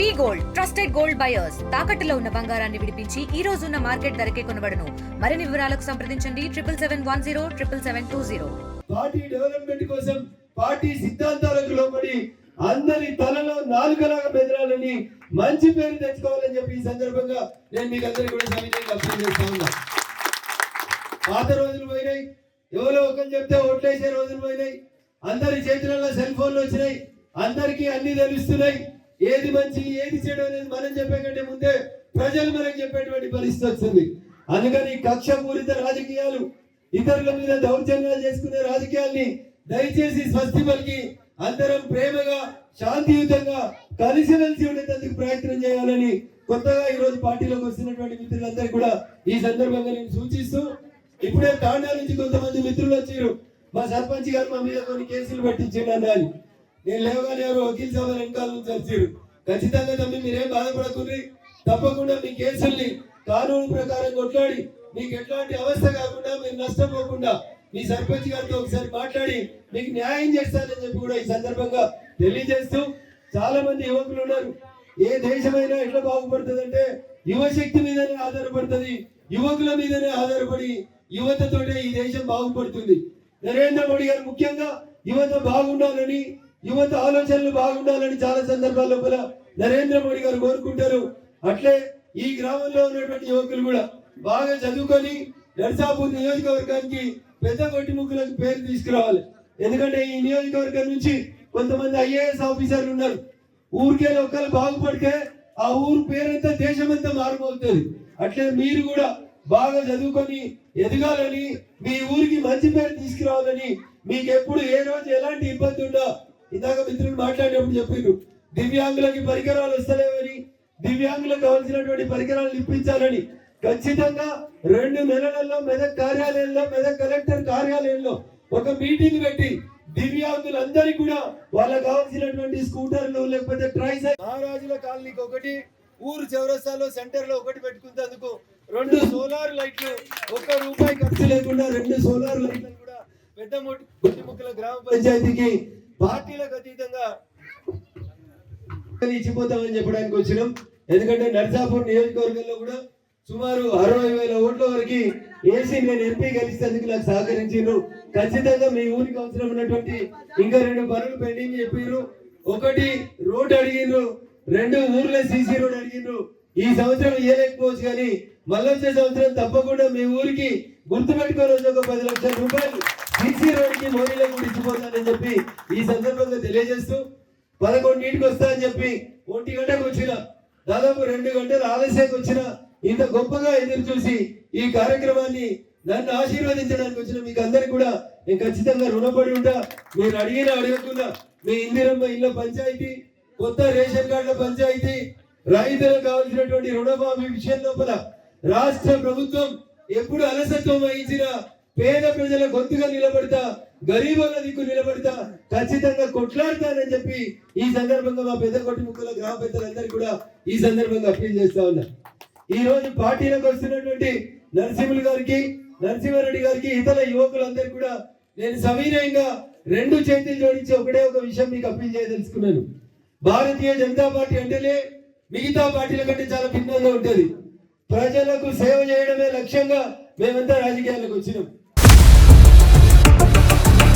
వి gold trusted gold buyers. తాకట్టులో ఉన్న బంగారాన్ని విడిపించి ఈ రోజు ఉన్న మార్కెట్ ధరకే కొనబడను. మరిన్ని వివరాలకు సంప్రదించండి. Triple seven one zero triple seven two zero. Party development కోసం పార్టీ సిద్ధాంతాలకు లోబడి అందరి తలలో నాలుగలాగా బెదరాలని మంచి పేరు తెచ్చుకోవాలని చెప్పి ఈ సందర్భంగా నేను మీకు అందరికీ కూడా సవినయంగా అప్పీల్ చేస్తా ఉన్నా. పాత రోజులు పోయినాయి. ఎవరో ఒకరు చెప్తే ఓట్లేసే రోజులు పోయినాయి. అందరి చేతులలో సెల్ ఫోన్లు వచ్చినాయి. అందరికీ అన్ని తెలుస్తున్నాయి. ఏది మంచి ఏది చెడు అనేది మనం చెప్పే కంటే ముందే ప్రజలు మనకు చెప్పేటువంటి పరిస్థితి వచ్చింది. అందుకని కక్షపూరిత రాజకీయాలు ఇతరుల మీద దౌర్జన్యాలు చేసుకునే రాజకీయాల్ని దయచేసి స్వస్తి పలికి అందరం ప్రేమగా శాంతియుతంగా కలిసిమెలిసి ఉండేందుకు ప్రయత్నం చేయాలని కొత్తగా ఈ రోజు పార్టీలోకి వస్తున్నటువంటి మిత్రులందరూ కూడా ఈ సందర్భంగా నేను సూచిస్తూ ఇప్పుడే తాండా నుంచి కొంతమంది మిత్రులు వచ్చారు. మా సర్పంచ్ గారు మా మీద కొన్ని కేసులు పెట్టించండి అన్నారు. నేను లేవగానే ఎవరు వకీల్ సభ వెనకాల నుంచి వచ్చారు. ఖచ్చితంగా తమ్మి మీరేం బాధపడుతుంది తప్పకుండా మీ కేసుల్ని కానూను ప్రకారం కొట్లాడి మీకు ఎట్లాంటి అవస్థ కాకుండా మీరు నష్టపోకుండా మీ సర్పంచ్ గారితో ఒకసారి మాట్లాడి మీకు న్యాయం చేస్తానని చెప్పి కూడా ఈ సందర్భంగా తెలియజేస్తూ చాలా మంది యువకులు ఉన్నారు. ఏ దేశమైనా ఎట్లా బాగుపడుతుందంటే యువశక్తి మీదనే ఆధారపడుతుంది యువకుల మీదనే ఆధారపడి యువతతోనే ఈ దేశం బాగుపడుతుంది. నరేంద్ర మోడీ గారు ముఖ్యంగా యువత బాగుండాలని యువత ఆలోచనలు బాగుండాలని చాలా సందర్భాల లోపల నరేంద్ర మోడీ గారు కోరుకుంటారు. అట్లే ఈ గ్రామంలో ఉన్నటువంటి యువకులు కూడా బాగా చదువుకొని నర్సాపూర్ నియోజకవర్గానికి పెద్ద కొట్టి ముక్కులకు పేరు తీసుకురావాలి. ఎందుకంటే ఈ నియోజకవర్గం నుంచి కొంతమంది ఐఏఎస్ ఆఫీసర్లు ఉన్నారు. ఊరికే ఒక్కరు బాగుపడితే ఆ ఊరు పేరంతా దేశమంతా మారిపోతుంది. అట్లే మీరు కూడా బాగా చదువుకొని ఎదగాలని మీ ఊరికి మంచి పేరు తీసుకురావాలని మీకు ఎప్పుడు ఏ రోజు ఎలాంటి ఇబ్బంది ఉందా ఇందాక మిత్రులు మాట్లాడేటప్పుడు చెప్పిండ్రు దివ్యాంగులకి పరికరాలు వస్తలేవని దివ్యాంగులకు కావాల్సినటువంటి పరికరాలు ఇప్పించాలని. ఖచ్చితంగా రెండు నెలలలో మెదక్ కార్యాలయంలో మెదక్ కలెక్టర్ కార్యాలయంలో ఒక మీటింగ్ పెట్టి దివ్యాంగులందరికీ కూడా వాళ్ళకి కావాల్సినటువంటి స్కూటర్లు లేకపోతే ట్రైస్ మహారాజుల కాలనీకి ఒకటి ఊరు చౌరస్తాలో సెంటర్లో ఒకటి పెట్టుకున్నందుకు రెండు సోలార్ లైట్లు ఒక్క రూపాయి ఖర్చు లేకుండా రెండు సోలార్ లైట్లు కూడా పెద్ద మొట్టి ముక్కల గ్రామ పంచాయతీకి పార్టీలకు అతీతంగా ఇచ్చిపోతామని చెప్పడానికి వచ్చినాం. ఎందుకంటే నర్సాపూర్ నియోజకవర్గంలో కూడా సుమారు అరవై వేల ఓట్ల వరకు ఏసీ నేను ఎంపీ గెలిస్తేందుకు నాకు సహకరించారు ఖచ్చితంగా మీ ఊరికి అవసరం ఉన్నటువంటి ఇంకా రెండు పనులు పెండింగ్ చెప్పారు ఒకటి రోడ్ అడిగిండ్రు. రెండు ఊర్ల సీసీ రోడ్ అడిగిండ్రు. ఈ సంవత్సరం ఇయ్యలేకపోవచ్చు కానీ మళ్ళొచ్చే సంవత్సరం తప్పకుండా మీ ఊరికి గుర్తుపెట్టుకోవాలి. ఒక పది లక్షల రూపాయలు. సీసీ ఇచ్చిపోతానని చెప్పి ఈ సందర్భంగా తెలియజేస్తూ పదకొండింటికి వస్తా అని చెప్పి ఒంటి గంటకు వచ్చిన దాదాపు రెండు గంటలు ఆలస్యానికి వచ్చిన ఇంత గొప్పగా ఎదురు చూసి ఈ కార్యక్రమాన్ని నన్ను ఆశీర్వదించడానికి వచ్చిన మీకు అందరికి కూడా నేను ఖచ్చితంగా రుణపడి ఉంటా. మీరు అడిగిన అడగకుండా మీ ఇందిరమ్మ ఇళ్ళ పంచాయతీ కొత్త రేషన్ కార్డుల పంచాయతీ రైతులకు కావాల్సినటువంటి రుణమాఫీ విషయం లోపల రాష్ట్ర ప్రభుత్వం ఎప్పుడు అలసత్వం వహించిన పేద ప్రజల గొంతుగా నిలబడతా గరీబుల దిక్కు నిలబడతా ఖచ్చితంగా కొట్లాడతానని చెప్పి ఈ సందర్భంగా మా పెద్ద కొట్టి ముక్కల గ్రామ పెద్దలందరికీ కూడా ఈ సందర్భంగా అప్పీల్ చేస్తా ఉన్నా ఈ రోజు పార్టీలకు వస్తున్నటువంటి నరసింహులు గారికి నరసింహారెడ్డి గారికి ఇతర యువకులందరికీ కూడా నేను సవినయంగా రెండు చేతులు జోడించి ఒకటే ఒక విషయం మీకు అప్పీల్ చేయదలుచుకున్నాను. భారతీయ జనతా పార్టీ అంటేనే మిగతా పార్టీల కంటే చాలా భిన్నంగా ఉంటుంది. ప్రజలకు సేవ చేయడమే లక్ష్యంగా మేమంతా రాజకీయాలకు వచ్చినాం.